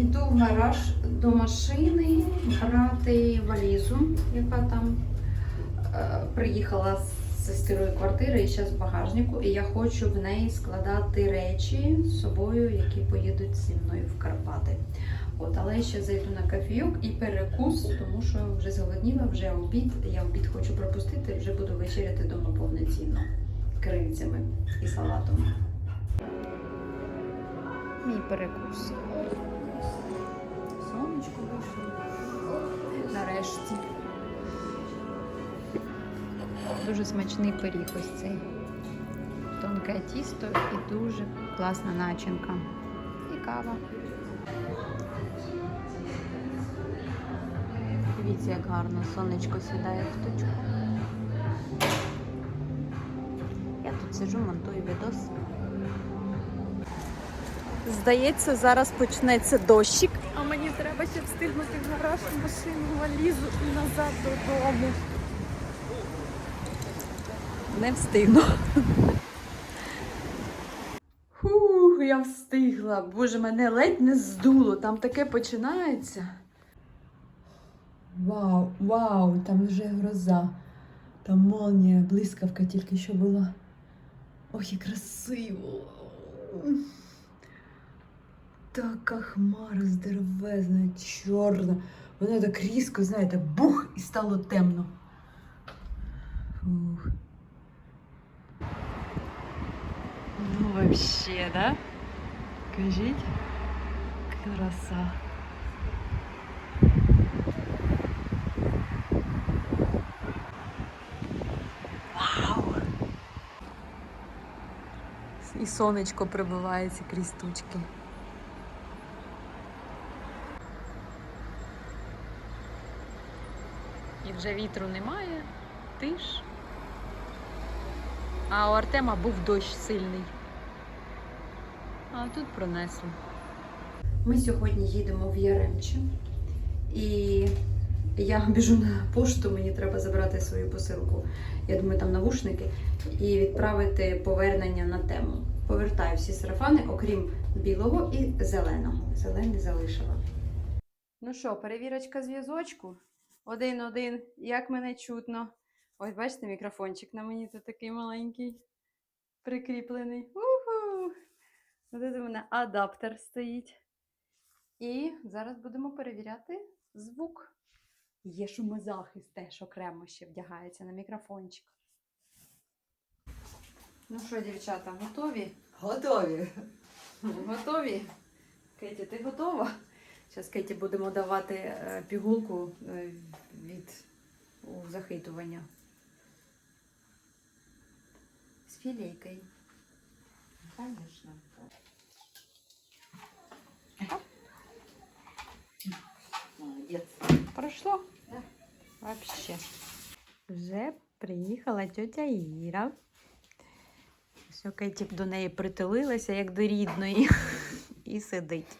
Іду в гараж до машини брати валізу, яка там е, приїхала з старої квартири і зараз в багажнику. І я хочу в неї складати речі з собою, які поїдуть зі мною в Карпати. От, але ще зайду на кофійок і перекус, тому що вже зголодніла, вже обід. Я обід хочу пропустити, вже буду вечеряти вдома повноцінно кривцями і салатом. Мій перекус. Сонечко вийшло. Нарешті. Дуже смачний пиріг ось цей. Тонке тісто і дуже класна начинка. І кава. Дивіться, як гарно сонечко сідає в точку. Я тут сиджу, монтую відос. Здається, зараз почнеться дощик, а мені треба ще встигнути в гараж, в машину, валізу і назад додому. Не встигну. Фух, я встигла. Боже, мене ледь не здуло. Там таке починається. Вау, вау, там вже гроза. Там молнія, блискавка тільки що була. Ох, і красиво. Така хмара здоровезна, чорна. Вона так різко, знаєте, бух і стало темно. Фух. Ну, вообще, да? Кажіть, краса. Вау! І сонечко прибивається крізь тучки. І вже вітру немає, тиш. А у Артема був дощ сильний. А тут пронесло. Ми сьогодні їдемо в Яремче. І я біжу на пошту, мені треба забрати свою посилку. Я думаю, там навушники, і відправити повернення на тему. Повертаю всі сарафани, окрім білого і зеленого. Зелений залишила. Ну що, перевірочка зв'язочку. Один-один. Як мене чутно? Ось бачите, мікрофончик на мені тут такий маленький, прикріплений. Уху! Тут у мене адаптер стоїть. І зараз будемо перевіряти звук. Є шумозахист теж окремо ще вдягається на мікрофончик. Ну що, дівчата, готові? Готові. Готові? Кеті, ти готова? Зараз Кеті будемо давати е, пігулку е, від захитування. З філейкою. Звісно. Молодець. Пройшло? Вообще. Вже приїхала тетя Іра. Все, Кеті до неї притулилася, як до рідної, і сидить.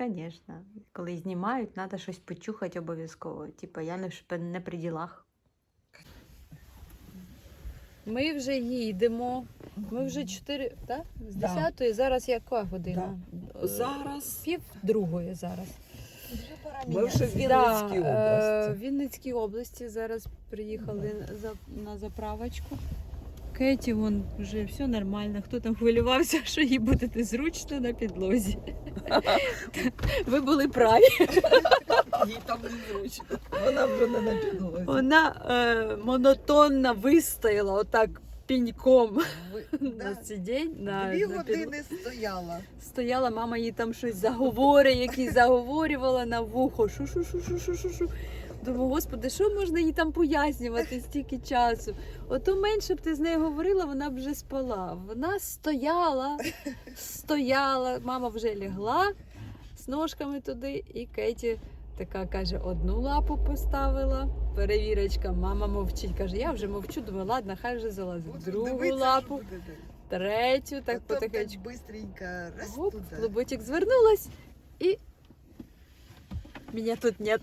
Ну, звісно, коли знімають, треба щось почухати обов'язково. Типа я не, не при ділах. Ми вже їдемо. Ми вже 4, так? З Да. 10-ї, зараз яка година? Е, Зараз Пів другої зараз. ми вже в Вінницькій Да, е, області. В Вінницькій області зараз приїхали за, на заправочку. Кеті, вон вже все нормально. Хто там хвилювався, що їй буде незручно на підлозі. Ви були праві. Їй там незручно. Вона вже не на підлозі. Вона е, монотонно вистояла отак піньком на Да. сидінь. На, Дві на години стояла. Стояла, мама їй там щось заговори, які заговорювала на вухо. Шу-шу-шу-шу-шу-шу. Думаю, господи, що можна їй там пояснювати стільки часу? Ото менше б ти з нею говорила, вона б вже спала. Вона стояла, стояла, мама вже лягла з ножками туди, і Кеті така каже: одну лапу поставила. Перевірочка, мама мовчить. Каже, я вже мовчу, думаю, ладно, хай вже залазить. Другу лапу, третю, так потихеньку. так раз туди. клубочек звернулась і мене тут нет.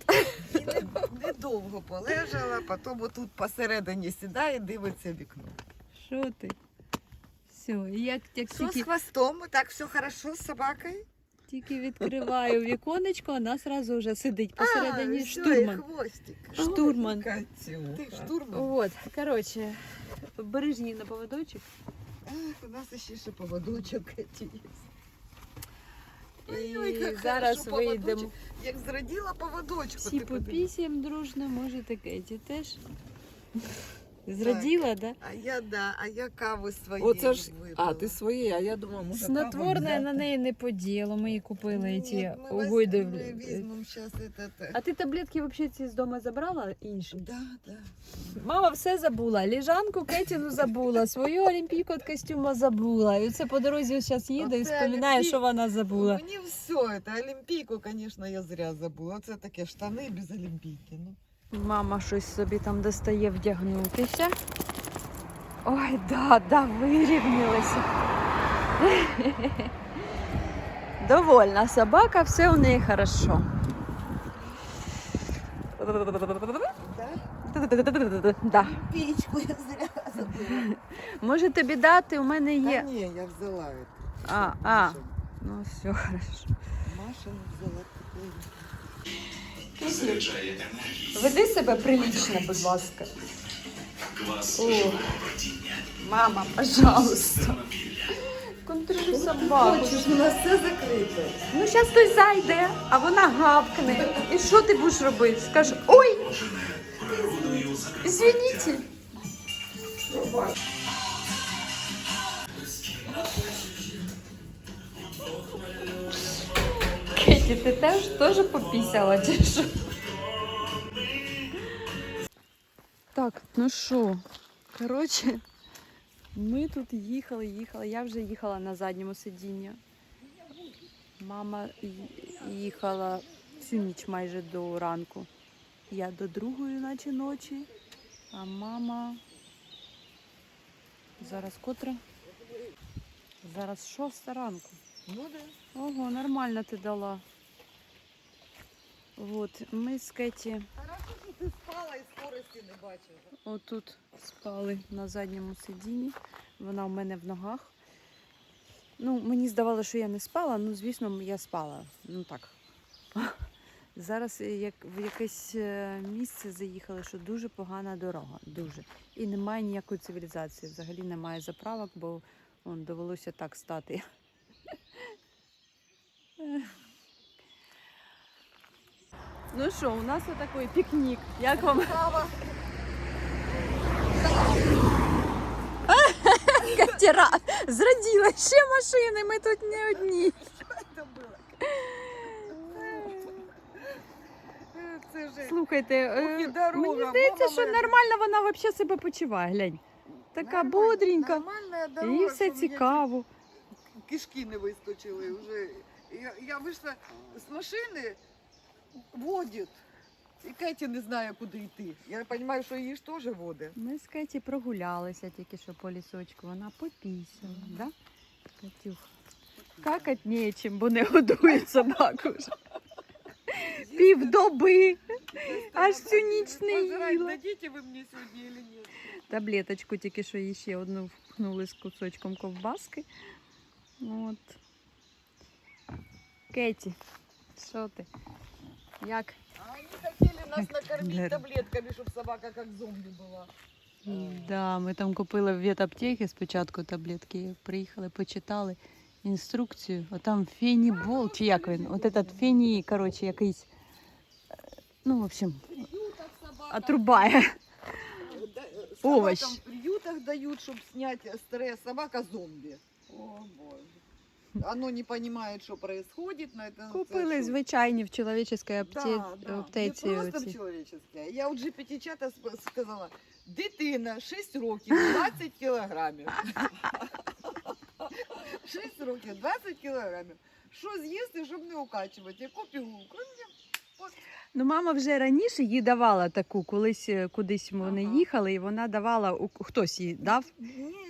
І не- недовго полежала, потім отут посередині сідає, дивиться в вікно. Що ти? Все, і як, як Что с тільки, хвостом? Так все хорошо с собакой? тільки відкриваю віконечко, вона сразу вже сидить посередині а, всё, и штурман. хвостик. Штурман. Ты штурман. От, коротше, бережні на поводочок. Ах, у нас еще же поводочок эти есть. І Ой, як зараз хорошо, вийдемо. поводочок. Як зраділа поводочку. Всі ти подивись. дружно, дружно, таке теж. Зраділа, да? А я да, а я каву свою. Оце ж, а ти своєї, а я думала, може Снотворне на неї не поділо, ми її купили ці мы угойди. возьмем, мы візьмемо сейчас это. А ти таблетки взагалі ці з дому забрала інші? Да, да. Мама все забула. Ліжанку Кетіну забула, свою олімпійку від костюма забула. І це по дорозі зараз їде і Оце вспоминає, Олімпій- що вона забула. Мені все это. Олімпійку, конечно, я зря забула. Це таке штани без олімпійки. Ну. Мама щось собі там достає вдягнутися. Ой, да, да, вирівнялася. Довольна собака, все у неї хорошо. Да? Олімпійку я зря забула. Може тобі дати, у мене Та є. ні, я взяла. А, а, ну все хорошо. Маша взяла таку. Веди себе прилично, будь ласка. О, мама, пожалуйста. Контролюй собаку. Хочеш, у нас все закрите. Ну, зараз хтось зайде, а вона гавкне. І що ти будеш робити? Скажеш, ой! Извините. Кеті, ти теж теж попісяла, чи що? Так, ну що, коротше, ми тут їхали, їхали. Я вже їхала на задньому сидінні. Мама їхала всю ніч майже до ранку. Я до другої, наче ночі, а мама. Зараз котра? Зараз шоста ранку. Ну да. Ого, нормально ти дала. От, ми з Кеті Хорошо, що ти спала і скорості не бачила. отут спали на задньому сидінні. Вона у мене в ногах. Ну, мені здавалося, що я не спала, ну, звісно, я спала. Ну так. Зараз як в якесь е, місце заїхали, що дуже погана дорога. Дуже. І немає ніякої цивілізації. Взагалі немає заправок, бо он, довелося так стати. Ну що, у нас отакий пікнік. Як вам? Катера зраділа ще машини, ми тут не одні. Це вже Слухайте, е, дорога, мені здається, що нормально вона взагалі себе почуває. Глянь. Така нормально- бодренька, нормальна дорога, їй все що мені цікаво. Кишки не вискочили вже. Я, я вийшла з машини, водить. І Кеті не знає, куди йти. Я розумію, що її ж теж водить. Ми з Кеті прогулялися тільки що по лісочку. Вона попісила, да? Катюх. Какать нечим, бо не годують собаку вже. Півдоби. Аж всю ніч не їла. дадите ви мені сьогодні чи ні? Таблеточку тільки що їй ще одну впхнули з кусочком ковбаски. От. Кеті, що ти? Як? А вони хотіли нас накормити таблетками, щоб собака як зомбі була. Да, ми там купили в ветаптеці спочатку таблетки, приїхали, почитали інструкцію, а там фенібол, чи як він? От этот фені, коротше, якийсь, е, ну, в общем, отрубає. Овощ. Собакам в приютах дають, щоб зняти стресс. Собака зомбі. О, Боже. Оно не понимает, що происходит. На это, Купили це що? звичайні в чоловічій апте... Да, да. аптеці. Не просто оці. в человеческое. Я у GPT-чата сп- сказала, дитина 6 років, 20 кілограмів. 6 років, 20 кілограмів. Що з'їсти, щоб не укачувати? Яку пігулку? Ну, мама вже раніше їй давала таку, колись е, кудись вони Ага. їхали, і вона давала хтось їй дав.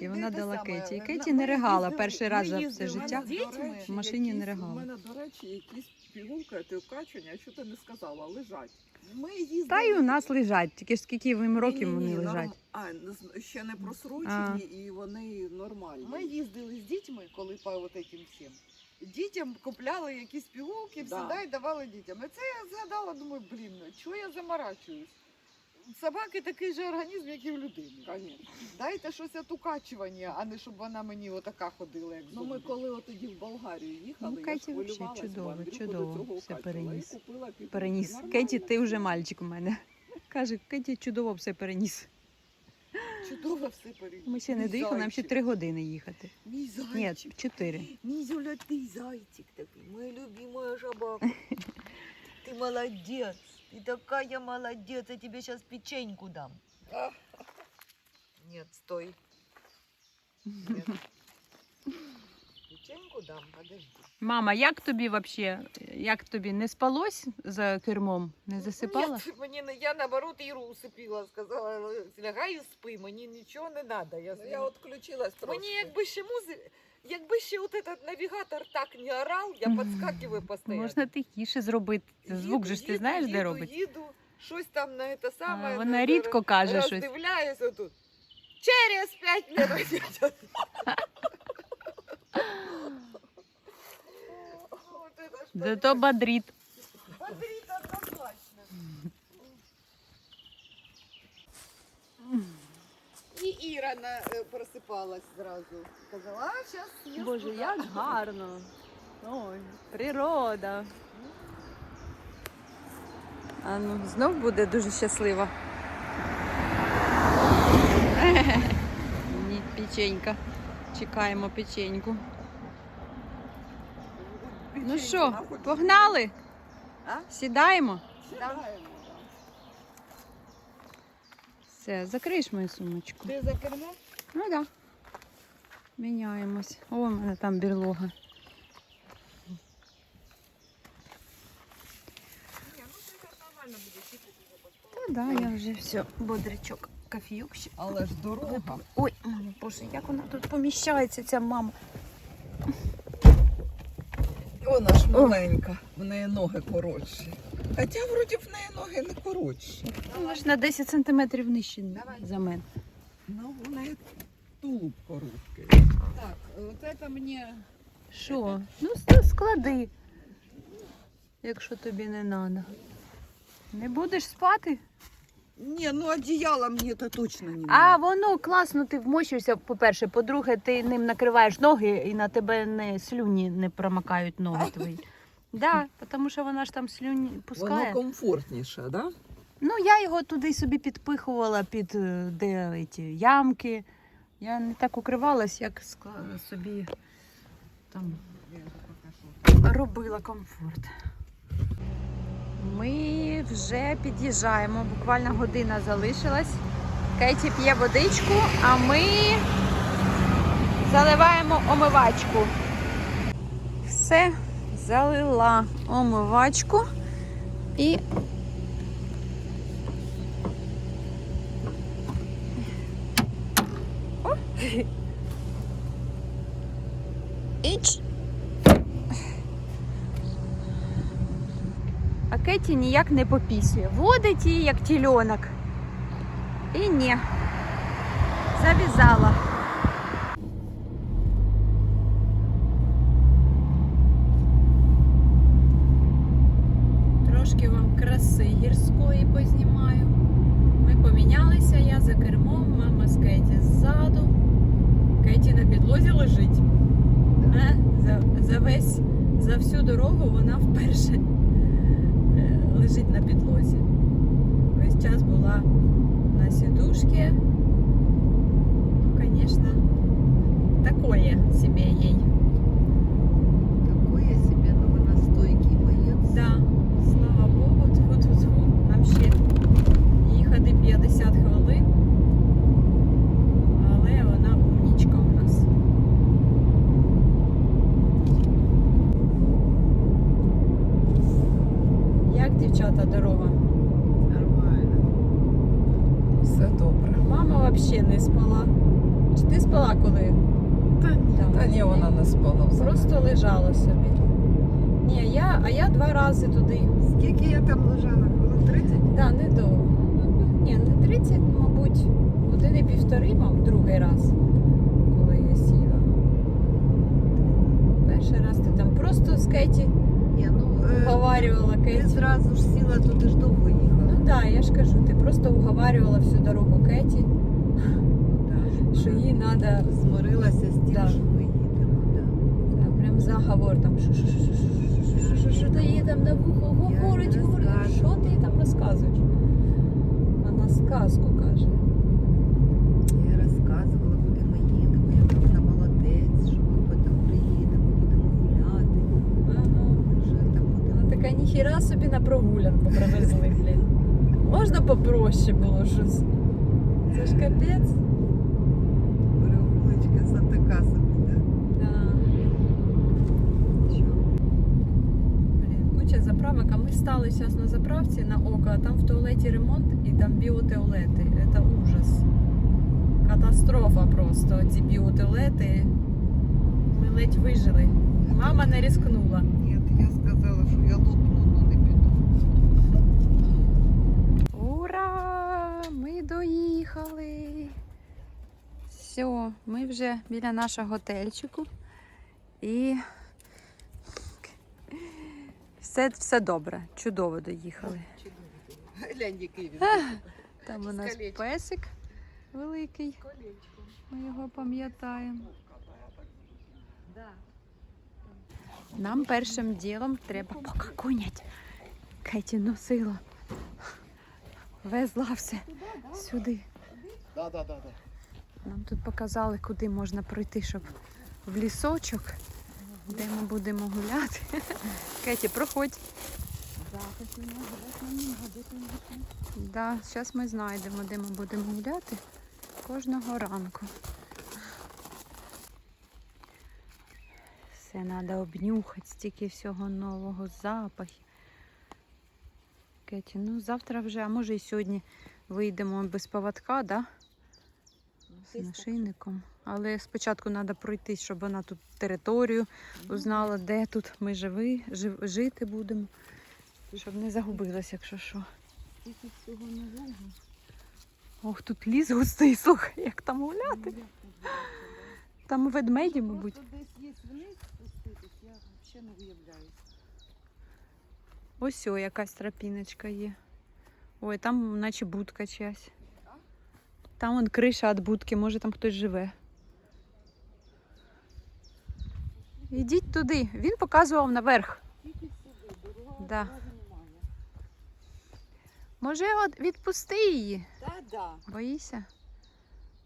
І вона дала Кеті. І Кеті не ригала перший раз за все життя. В машині не У мене, до речі, якісь пігулки, антиокачування, а що ти не сказала, лежать. Ми їздили... Та й у нас лежать, тільки ж скільки їм років Ні-ні-ні, вони норм- лежать. А, не з- ще не А. просрочені, і вони нормальні. Ми їздили з дітьми, коли по от этим всім. Дітям купляли якісь пігулки, Да. всегда і давали дітям. І це я згадала, думаю, блін, ну чого я заморачуюсь? Собаки такий же організм, як і в людини. Конечно. Дайте щось от укачування, а не щоб вона мені отака ходила, як Ну, ми коли от тоді в Болгарію їхали, Ну, я Кеті хвилювалась, чудово, бо чудово все і переніс. Переніс. Кеті, ти вже мальчик у мене. Каже, Кеті чудово все переніс. Чудово все порівняно. Ми ще не Мій доїхали, нам ще зайчик. три години їхати. Мій зайчик. Ні, чотири. Мій золотий зайчик такий, моя любимая собака. Ты молодец. Ты такая молодец. Я тебе сейчас печеньку дам. Нет, стой. Нет. Печеньку дам, подожди. Мама, як тобі взагалі? Як тобі не спалось за кермом? Не засипала? Нет, мені не- я наоборот Іру усипіла, сказала, лягай і спи, мені нічого не треба. Я, Ну, я відключилась трошки. Мені якби ще музи... Якби ще от этот навігатор так не орав, я підскакиваю постійно. Можна тихіше зробити. Звук же ж ти знаєш, де робить? Їду, щось там на це саме. А, Вона рідко каже щось. Роздивляюся тут. Через п'ять минут. Вот это ж Зато бодрит. Бодрит однозначно. І Іра на, е, просипалась зразу. Казала, а зараз я Боже, скура». як гарно. Ой, природа. А ну, знов буде дуже щаслива. Ні, печенька. Чекаємо печеньку. Ну що, погнали? А? Сідаємо? Сідаємо. Все, закриєш мою сумочку. Ти за кермом? Ну так. Да. Міняємось. О, у мене там бірлога. Та да, я вже все. Бодрячок, кофійок ще. Але ж дорога. Ой, мама, боже, як вона тут поміщається, ця мама. Вона ж маленька, в неї ноги коротші. Хоча вроді в неї ноги не коротші. Вона ж на 10 сантиметрів нижче за мене. Ну, в неї тулуб короткий. Так, от це мені Що? Ну, склади. Якщо тобі не треба. Не будеш спати? Ні, ну одіяло мені то точно не А воно класно, ти вмощуєшся, по-перше. По-друге, ти ним накриваєш ноги і на тебе не слюні не промакають ноги твої. Да, тому що вона ж там слюні пускає. Воно комфортніше, так? Да? Ну, я його туди собі підпихувала під е, де ті ямки. Я не так укривалась, як склала собі там робила комфорт. Ми вже під'їжджаємо, буквально година залишилась. Кеті п'є водичку, а ми заливаємо омивачку. Все, залила омивачку і Іч. Кеті ніяк не попісює. Водить її, як тільонок. І ні. Зав'язала. Трошки вам краси гірської познімаю. Ми помінялися, я за кермом, мама з Кеті ззаду. Кеті на підлозі лежить. Е, За, за весь, за всю дорогу вона вперше лежить на підлозі. Весь час була на сідушці. Ну, звісно, такое себе їй. Такое себе, но вона стойкий боєць. Да, слава Богу, тьфу-тьфу-тьфу. Нам ще їхати 50 хвилин. Але вона умнічка у нас. Як дівчата та дорога? Нормально. Все добре. Мама взагалі не спала. Чи ти спала коли? Та ні, Там та ні, вона не спала взагалі. Просто лежала собі. Ні, я, а я два рази туди. Скільки я там лежала? Хвилин 30? Да, недовго. Ну, Ні, не 30, мабуть, години півтори, мав другий раз, коли я сіла. Перший раз ти там просто з Кеті Ні, ну уговарювала ти Кеті. зразу ж сіла, туди ж довго їхала. Ну так, да, я ж кажу, ти просто уговарювала всю дорогу Кеті, Да, що їй треба змирилася з тим, Да. що ми їдемо. Да. прям заговор там. Що, що, що, що, що, що, що, що ти їй там на вухо говорить, говорить. Що ти їй там розказуєш? Вона сказку каже. ніхіра собі на прогулянку привезли, блін. Можна попроще було щось. Це ж капець. Прогулочка за така собі, да? Да. Нічого. Блін, куча заправок, а ми стали зараз на заправці на око, а там в туалеті ремонт і там біотуалети. Це ужас. Катастрофа просто. Ці біотуалети. Ми ледь вижили. Мама не ризикнула. Ні, я доїхали. Все, ми вже біля нашого готельчику. І все, все добре, чудово доїхали. Глянь, який він. Там у нас песик великий. Ми його пам'ятаємо. Нам першим ділом треба покакунять. Кеті носила. Везла все сюди. Да, да, да, да. Нам тут показали, куди можна пройти, щоб в лісочок, де ми будемо гуляти. Кеті, проходь. Да, зараз ми знайдемо, де ми будемо гуляти кожного ранку. Все треба обнюхати, стільки всього нового, запахів. Кеті, ну завтра вже, а може і сьогодні вийдемо без поводка, да? З нашийником. Але спочатку треба пройти, щоб вона тут територію узнала, де тут ми живи, жив, жити будемо. Щоб не загубилась, якщо що. Тільки всього нового. Ох, тут ліс густий, слухай, як там гуляти. Там ведмеді, мабуть. Десь є вниз спуститись, я взагалі не уявляю. Ось о, якась тропіночка є. Ой, там наче будка чиясь. Там вон криша від будки, може там хтось живе. Ідіть туди. Він показував наверх. Да. Може, от відпусти її. Так, да. Боїся?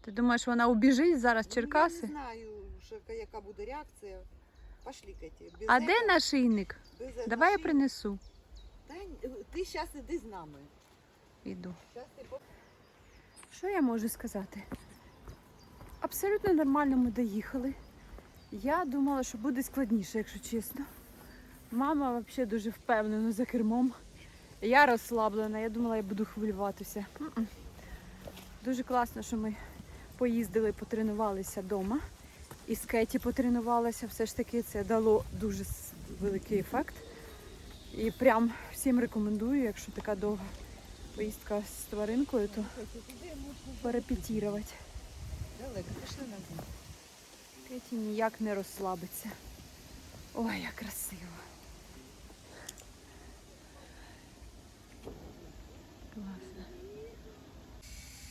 Ти думаєш, вона убіжить зараз Ну, Черкаси? Я не знаю, що, яка буде реакція. Пошли, Каті. Без А де нашийник? без Давай я принесу. Та ні, ти зараз іди з нами. Іду. Щас ти по- Що я можу сказати? Абсолютно нормально ми доїхали. Я думала, що буде складніше, якщо чесно. Мама взагалі дуже впевнена за кермом. Я розслаблена, я думала, я буду хвилюватися. Дуже класно, що ми поїздили, потренувалися вдома. І з Кеті потренувалася. Все ж таки це дало дуже великий ефект. І прям всім рекомендую, якщо така довга поїздка з тваринкою, то порепетірувати. Далеко, пішли назад. Кеті ніяк не розслабиться. Ой, як красиво. Класно.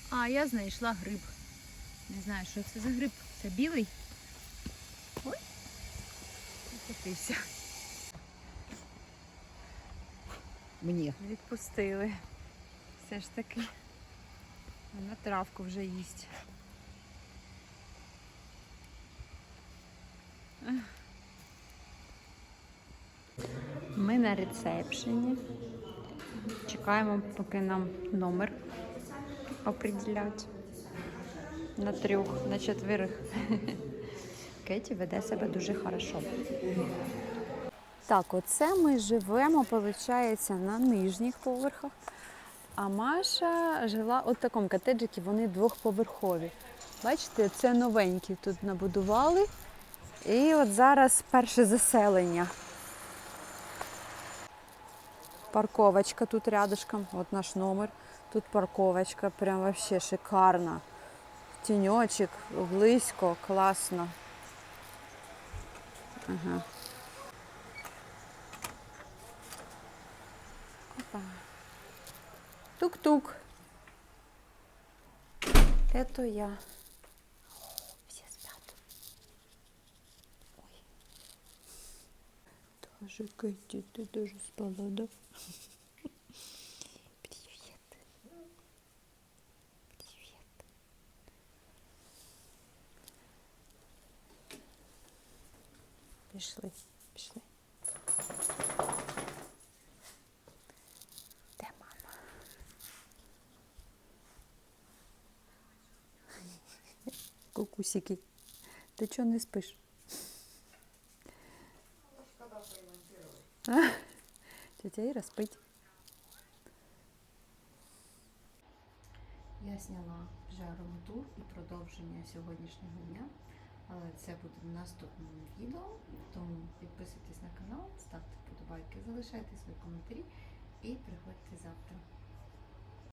А, я знайшла гриб. Не знаю, що це за гриб. Це білий. Ой, покотився. Мені. Відпустили. Все ж таки. Вона травку вже їсть. Ми на рецепшені. Чекаємо, поки нам номер определять. На трьох, на четверих. Кеті веде себе дуже хорошо. Так, оце ми живемо, виходить, на нижніх поверхах. А Маша жила от в такому котеджикі, вони двохповерхові. Бачите, це новенькі тут набудували. І от зараз перше заселення. Парковочка тут рядышком, от наш номер. Тут парковочка, прям вообще шикарна. Тіньочок, близько, класно. Ага. Опа. Тук-тук. Это я. Все спят. Ой. Тоже Кэти, ты тоже спала, да? Привет. Привет. Пішли, пішли. Кукусики. Ти чого не спиш? Тетя Іра спить. Я зняла вже ароматур і продовження сьогоднішнього дня, але це буде в наступному відео. Тому підписуйтесь на канал, ставте вподобайки, залишайте свої коментарі і приходьте завтра.